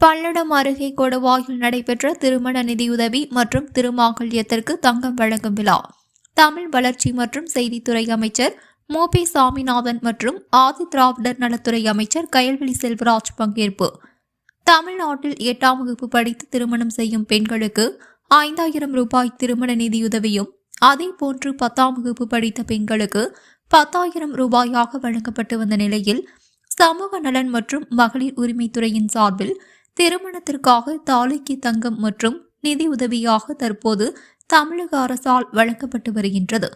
பல்லடம் அருகே கொடுவாயில் நடைபெற்ற திருமண நிதியுதவி மற்றும் திருமாங்கல்யத்திற்கு தங்கம் வழங்கும் விழா. தமிழ் வளர்ச்சி மற்றும் செய்தித்துறை அமைச்சர் மு. பி. சாமிநாதன் மற்றும் ஆதி திராவிடர் நலத்துறை அமைச்சர் கயல்விழி செல்வராஜ் பங்கேற்பு. தமிழ்நாட்டில் எட்டாம் வகுப்பு படித்து திருமணம் செய்யும் பெண்களுக்கு ஐந்தாயிரம் ரூபாய் திருமண நிதியுதவியும் அதேபோன்று பத்தாம் வகுப்பு படித்த பெண்களுக்கு பத்தாயிரம் ரூபாயாக வழங்கப்பட்டு வந்த நிலையில் சமூக நலன் மற்றும் மகளிர் உரிமைத்துறையின் சார்பில் திருமணத்திற்காக தாலிக்கு தங்கம் மற்றும் நிதி உதவியாக தற்போது தமிழக அரசால் வழங்கப்பட்டு வருகின்றது.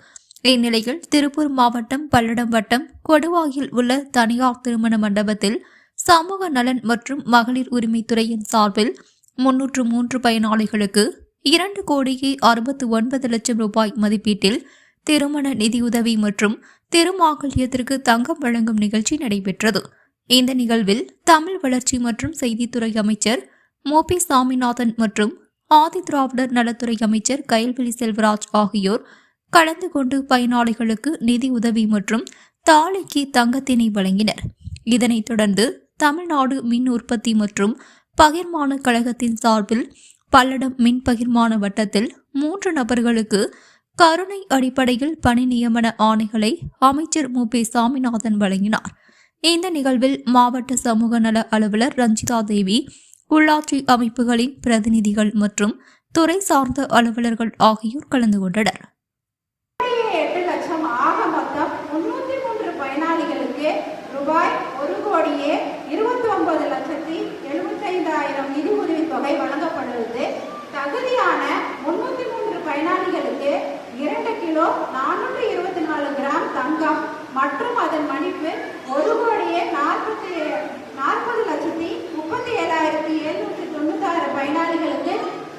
இந்நிலையில் திருப்பூர் மாவட்டம் பல்லடம் வட்டம் கொடுவாயில் உள்ள தனியார் திருமண மண்டபத்தில் சமூக நலன் மற்றும் மகளிர் உரிமைத்துறையின் சார்பில் முன்னூற்று மூன்று பயனாளிகளுக்கு இரண்டு கோடியே அறுபத்து ஒன்பது லட்சம் ரூபாய் மதிப்பீட்டில் திருமண நிதியுதவி மற்றும் திருமாங்கல்யத்திற்கு தங்கம் வழங்கும் நிகழ்ச்சி நடைபெற்றது. இந்த நிகழ்வில் தமிழ் வளர்ச்சி மற்றும் செய்தித்துறை அமைச்சர் மோபி பி சாமிநாதன் மற்றும் ஆதி திராவிடர் நலத்துறை அமைச்சர் கயல்விழி செல்வராஜ் ஆகியோர் கலந்து கொண்டு பயனாளிகளுக்கு நிதி உதவி மற்றும் தாலிக்கு தங்கத்தினை வழங்கினர். இதனைத் தொடர்ந்து தமிழ்நாடு மின் உற்பத்தி மற்றும் பகிர்மான கழகத்தின் சார்பில் பல்லடம் மின் பகிர்மான வட்டத்தில் மூன்று நபர்களுக்கு கருணை அடிப்படையில் பணி நியமன ஆணைகளை அமைச்சர் மு பி சாமிநாதன் வழங்கினார். இந்த நிகழ்வில் மாவட்ட சமூக நல அலுவலர் ரஞ்சிதா தேவி உள்ளாட்சி அமைப்புகளின் பிரதிநிதிகள் மற்றும் துறை சார்ந்த அலுவலர்கள் ஆகியோர் கலந்து கொண்டனர். ரூபாய் ஒரு கோடியே இருபத்தி ஒன்பது லட்சத்தி எழுபத்தைந்தாயிரம் நிதி வழங்கப்படுவது தகுதியான மூன்று பயனாளிகளுக்கு இரண்டு கிலோ நானூற்றி இருபத்தி நாலு கிராம் தங்கம் மற்றும் அதன் மதிப்பு ஒரு கோடியே நாற்பத்தி நாற்பது லட்சத்தி முப்பத்தி ஏழாயிரத்தி எழுநூற்றி தொண்ணூத்தாறு பயனாளிகளுக்கு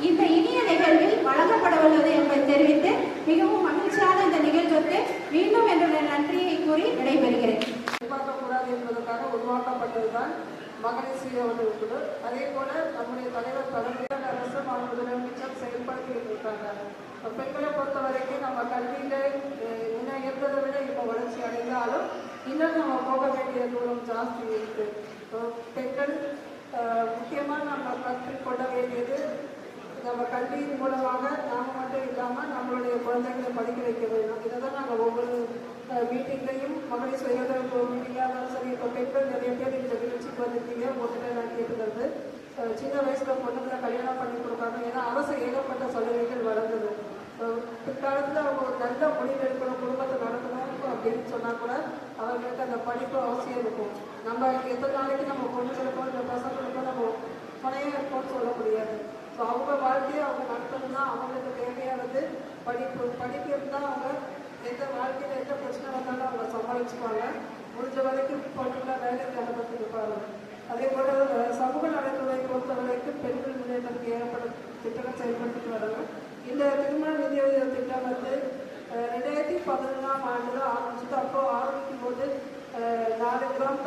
இந்த இனிய நிகழ்வில் வழங்கப்பட உள்ளது என்பதை தெரிவித்து மிகவும் மகிழ்ச்சியான இந்த நிகழ்வுக்கு மீண்டும் என்னுடைய நன்றியை கூறி விடைபெறுகிறேன். உருவாக்கக்கூடாது என்பதற்காக உருவாக்கப்பட்டதுதான் மகளிர் சுய உதவி குழு அதே போல நம்முடைய தலைவர் தலைமையில் அரசு மாநில முதலமைச்சர் செயல்படுத்திட்டு இருக்காங்க. பெண்களை பொறுத்த வரைக்கும் நம்ம கல்வியில அஹ், இன்னும் நம்ம போக வேண்டிய தூரம் ஜாஸ்தி இருக்கு. பெண்கள் முக்கியமாக நம்ம கற்றுக்கொள்ள வேண்டியது நம்ம கல்வியின் மூலமாக நாம் மட்டும் இல்லாமல் நம்மளுடைய குழந்தைகளை படிக்க வைக்க வேண்டும். இதை தான் நாங்கள் ஒவ்வொரு மீட்டிங்லையும் மகளிர் சுய உதவி மீட்டிங்காக இருந்தாலும் சரி இப்போ பெண்கள் நிறைய பேர் இந்த நிகழ்ச்சிக்கு வந்திருக்கீங்க. உங்கள்கிட்ட நான் கேட்டுக்கிறது சின்ன வயசுல பொண்ணுங்களை கல்யாணம் பண்ணி கொடுக்காங்க ஏன்னா அரசு ஏகப்பட்ட சலுகைகள் வளர்ந்தது பிற்காலத்தில் அவங்க ஒரு நல்ல முடிவு எடுக்கணும் குடும்பத்தை நடத்தணும் அப்படின்னு சொன்னால் கூட அவர்களுக்கு அந்த படிப்பு அவசியம் இருக்கும். நம்ம எத்தனை நாளைக்கு நம்ம பொண்ணுகளுக்கோ இல்லை பசங்களுக்கோ நம்ம துணையாக இருக்கோம்னு சொல்ல முடியாது. ஸோ அவங்க வாழ்க்கையை அவங்க நடத்தணும்னா அவங்களுக்கு தேவையானது படிப்பு. படிப்பு இருந்தால் அவங்க எந்த வாழ்க்கையில் எந்த பிரச்சனை வந்தாலும் அவங்க சமாளிச்சுப்பாங்க. முடிஞ்ச வரைக்கும் பொண்ணுங்களை வேலைக்கு அனுமதிப்பாங்க அதே போல அஹ், சமூக நலத்துறை பொறுத்த வரைக்கும் பெண்கள் முன்னேற்றத்துக்கு ஏகப்பட்ட திட்டங்கள் செயல்படுத்திட்டு வராங்க இந்த திருமண நிதியுதவி திட்டம் வந்து அஹ், ரெண்டாயிரத்தி பதினொன்றாம் ஆண்டுல ஆரம்பிச்சது அப்போ ஆரம்பிக்கும் போது அஹ்,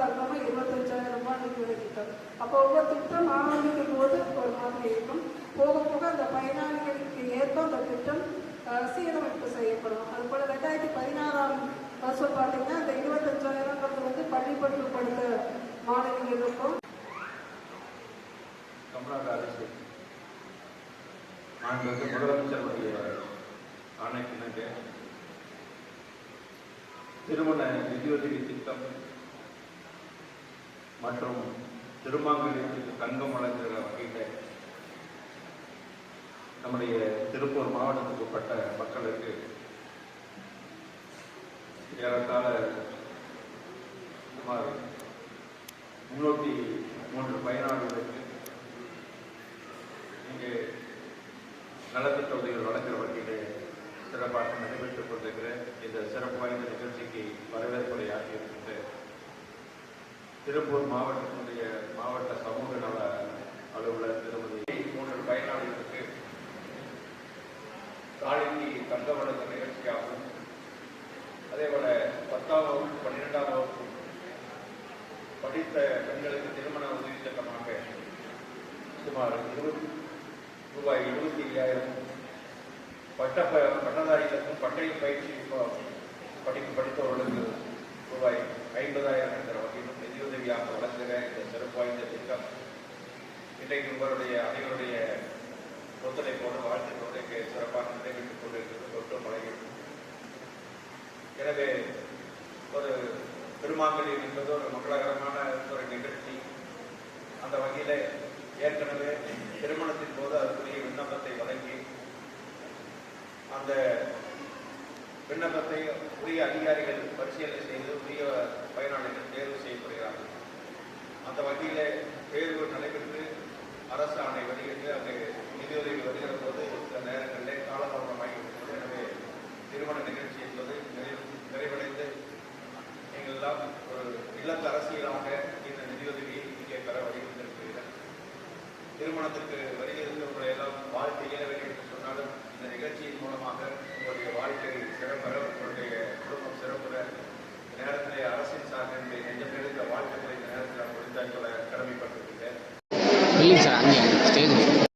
நாலு கிராம் இருபத்தஞ்சாயிரம் ரூபாய் நிதியுதவி திட்டம். அப்போ ஒவ்வொரு திட்டம் ஆரம்பிக்கும் போது ஒரு மாதிரி இருக்கும். போக போக அந்த பயனாளிகளுக்கு ஏற்ப அந்த திட்டம் சீரமைப்பு செய்யப்படும். அதுபோல் ரெண்டாயிரத்தி பதினாறாம் வருஷம் பார்த்தீங்கன்னா அந்த இருபத்தஞ்சாயிரம்ன்றது வந்து பள்ளி படிப்பு படித்த மாணவிகளுக்கும் தமிழ்நாடு அரசு மாண்புமிகு முதலமைச்சருடைய ஆணைக்கிணங்க திருமண நிதியுதவி திட்டம் மற்றும் திருமாங்கல்யத்துக்கு தங்கம் வழங்குகிற வகையில் நம்முடைய திருப்பூர் மாவட்டத்துக்கு உட்பட்ட மக்களுக்கு ஏறத்தாழ சுமார் முன்னூற்றி மூன்று பயனாளிகளுக்கு இங்கே நலத்திட்ட உதவிகள் வழங்குகிற வகையில் சிறப்பாக நடைபெற்றுக் கொண்டிருக்கிற இந்த சிறப்பு வாய்ந்த நிகழ்ச்சி திருப்பூர் மாவட்டத்தினுடைய மாவட்ட சமூக நல அலுவலர் திருமதி மூன்று பயனாளிகளுக்கு தாலிக்கு தங்க இயற்கையாகும் அதே அதேபோல பத்தாம் வகுப்பு பன்னிரெண்டாம் வகுப்பு படித்த பெண்களுக்கு திருமண உதவி திட்டமாக சுமார் இருபத்தி ரூபாய் இருபத்தி ஐயாயிரம் பட்ட ப- பட்டதாரிகளுக்கும் பட்டய பயிற்சி ப- படிப்பு படித்தவர்களுக்கு ரூபாய் ஐம்பதாயிரம் என்ற வகையிலும் நிதியுதவியாக வழங்குகிற இந்த சிறப்பு வாய்ந்த திட்டம். இன்றைக்கு உங்களுடைய அனைவருடைய ஒத்துழைப்போடு வாழ்த்துக்களோடு இங்கே சிறப்பாக நடைபெற்றுக் கொண்டிருக்கிறது. தொட்டு பழகிறது எனவே ஒரு திருமாங்கல்யம் என்பது ஒரு மங்களகரமான ஒரு நிகழ்ச்சி. அந்த வகையில் ஏற்கனவே திருமணத்தின் போது அதற்குரிய விண்ணப்பத்தை வழங்கி அந்த விண்ணப்பத்தை உரிய அதிகாரிகள் பரிசீலனை செய்து உரிய பயனாளிகள் தேர்வு செய்யப்படுகிறார்கள். அந்த வகையில் தேர்வு நடைபெற்று அரசு ஆணை வெளியிட்டு அங்கே நிதியுதவி வருகிற போது சில நேரங்களிலே காலதாமதமாகி எனவே திருமண நிகழ்ச்சி என்பது நிறைவு நிறைவடைந்து நீங்கள் எல்லாம் ஒரு இல்லத்து அரசியலாக இந்த நிதியுதவியை இங்கே பெற வழிவந்திருக்கிறீர்கள். திருமணத்திற்கு வருகிறவர்களை எல்லாம் வாழ்க்கை Grillanlage stehen.